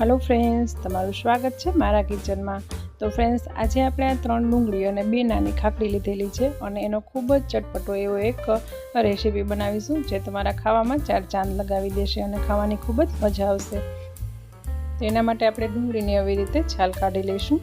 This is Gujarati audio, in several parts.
હલો ફ્રેન્ડ્સ તમારું સ્વાગત છે મારા કિચનમાં તો ફ્રેન્ડ્સ આજે આપણે આ ત્રણ ડુંગળી અને બે નાની ખાખડી લીધેલી છે અને એનો ખૂબ જ ચટપટો એવો એક રેસીપી બનાવીશું જે તમારા ખાવામાં ચાર ચાંદ લગાવી દેશે અને ખાવાની ખૂબ જ મજા આવશે. તો એના માટે આપણે ડુંગળીની આવી રીતે છાલ કાઢી લઈશું.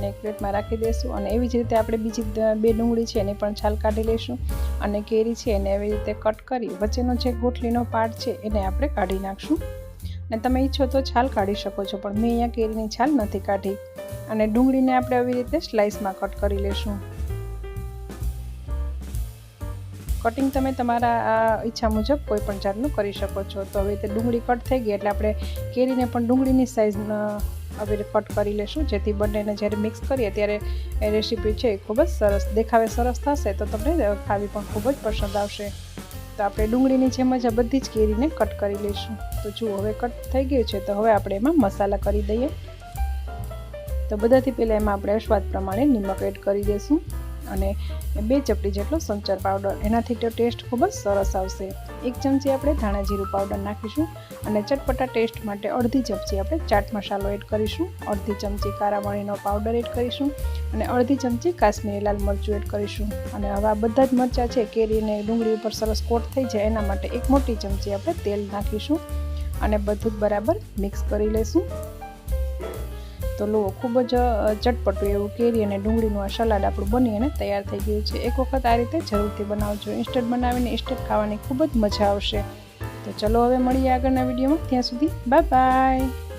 અને પ્લેટમાં રાખી દઈશું અને એવી જ રીતે આપણે બીજી બે ડુંગળી છે એની પણ છાલ કાઢી લઈશું અને કેરી છે એને એવી રીતે કટ કરી વચ્ચેનો જે ગોટલીનો પાર્ટ છે એને આપણે કાઢી નાખશું. અને તમે ઈચ્છો તો છાલ કાઢી શકો છો, પણ મેં અહીંયા કેરીની છાલ નથી કાઢી અને ડુંગળીને આપણે આવી રીતે સ્લાઇસમાં કટ કરી લઈશું. કટિંગ તમે તમારા ઈચ્છા મુજબ કોઈ પણ જાતનું કરી શકો છો. તો હવે તે ડુંગળી કટ થઈ ગઈ એટલે આપણે કેરીને પણ ડુંગળીની સાઇઝ આવી કટ કરી લેશું. જેથી બંનેને જ્યારે મિક્સ કરીએ ત્યારે એ રેસીપી છે એ ખૂબ જ સરસ દેખાવે સરસ થશે તો તમને ખાવી પણ ખૂબ જ પસંદ આવશે. તો આપણે ડુંગળીની જેમ જ આ બધી જ કેરીને કટ કરી લઈશું. તો જુઓ હવે કટ થઈ ગયું છે તો હવે આપણે એમાં મસાલા કરી દઈએ. તો બધાથી પહેલાં એમાં આપણે સ્વાદ પ્રમાણે નિમક એડ કરી દઈશું. અને બે ચપટી જેટલો સંચર પાવડર. એનાથી તો ટેસ્ટ ખૂબ જ સરસ આવશે. એક ચમચી આપણે ધાણા જીરું પાવડર નાખીશું અને ચટપટા ટેસ્ટ માટે અડધી ચમચી આપણે ચાટ મસાલો એડ કરીશું. અડધી ચમચી કારા પાવડર એડ કરીશું અને અડધી ચમચી કાશ્મીરી લાલ મરચું એડ કરીશું. અને હવે આ બધા જ મરચાં છે, કેરી અને ડુંગળી ઉપર સરસ કોટ થઈ જાય એના માટે એક મોટી ચમચી આપણે તેલ નાખીશું અને બધું જ બરાબર મિક્સ કરી લઈશું તો લો, ખૂબ જ ચટપટું એવું કેરી અને ડુંગળીનું આ સલાડ આપણું બની અને તૈયાર થઈ ગયું છે. એક વખત આ રીતે જરૂરથી બનાવજો. ઇન્સ્ટન્ટ બનાવીને ઇન્સ્ટન્ટ ખાવાની ખૂબ જ મજા આવશે. તો ચલો હવે મળીએ આગળના વિડીયોમાં. ત્યાં સુધી બાય બાય